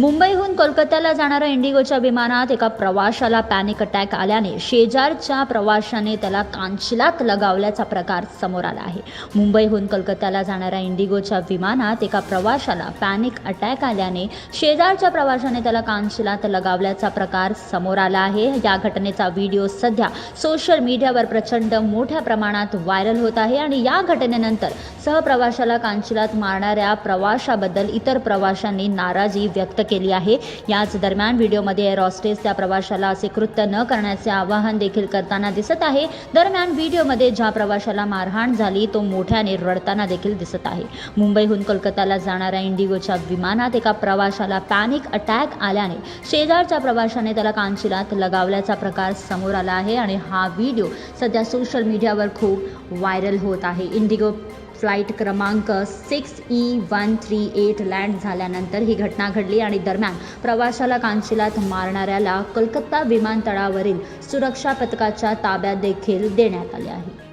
मुंबईहून कोलकात्याला जाणाऱ्या इंडिगोच्या विमानात एका प्रवाशाला पॅनिक अटॅक आल्याने शेजारच्या प्रवाशाने त्याला कांचिलात लगावल्याचा प्रकार समोर आला आहे. मुंबईहून कोलकात्याला जाणाऱ्या इंडिगोच्या विमानात एका प्रवाशाला पॅनिक अटॅक आल्याने शेजारच्या प्रवाशाने त्याला कांचिलात लगावल्याचा प्रकार समोर आला आहे. या घटनेचा व्हिडिओ सध्या सोशल मीडियावर प्रचंड मोठ्या प्रमाणात व्हायरल होत आहे आणि या घटनेनंतर सहप्रवाशाला कांचिलात मारणाऱ्या प्रवाशाबद्दल इतर प्रवाशांनी नाराजी व्यक्त केली आहे. याच दरम्यान व्हिडिओमध्ये एअर हॉस्टेस त्या प्रवाशाला असे कृत्य न करण्याचे आवाहन देखील करताना दिसत आहे. दरम्यान व्हिडिओमध्ये ज्या प्रवाशाला मारहाण झाली तो मोठ्याने रडताना देखील दिसत आहे. मुंबईहून कोलकाताला जाणाऱ्या इंडिगोच्या विमानात एका प्रवाशाला पॅनिक अटॅक आल्याने शेजारच्या प्रवाशाने त्याला कांचिलात लगावल्याचा प्रकार समोर आला आहे आणि हा व्हिडिओ सध्या सोशल मीडियावर खूप व्हायरल होत आहे. इंडिगो फ्लाईट क्रमांक six E one three eight land झाल्यानंतर ही घटना घडली आणि दरम्यान प्रवाशाला कांशिलात मारणाऱ्याला कलकत्ता विमानतळावरील सुरक्षा पथकाच्या ताब्यात देखील देण्यात आले आहे.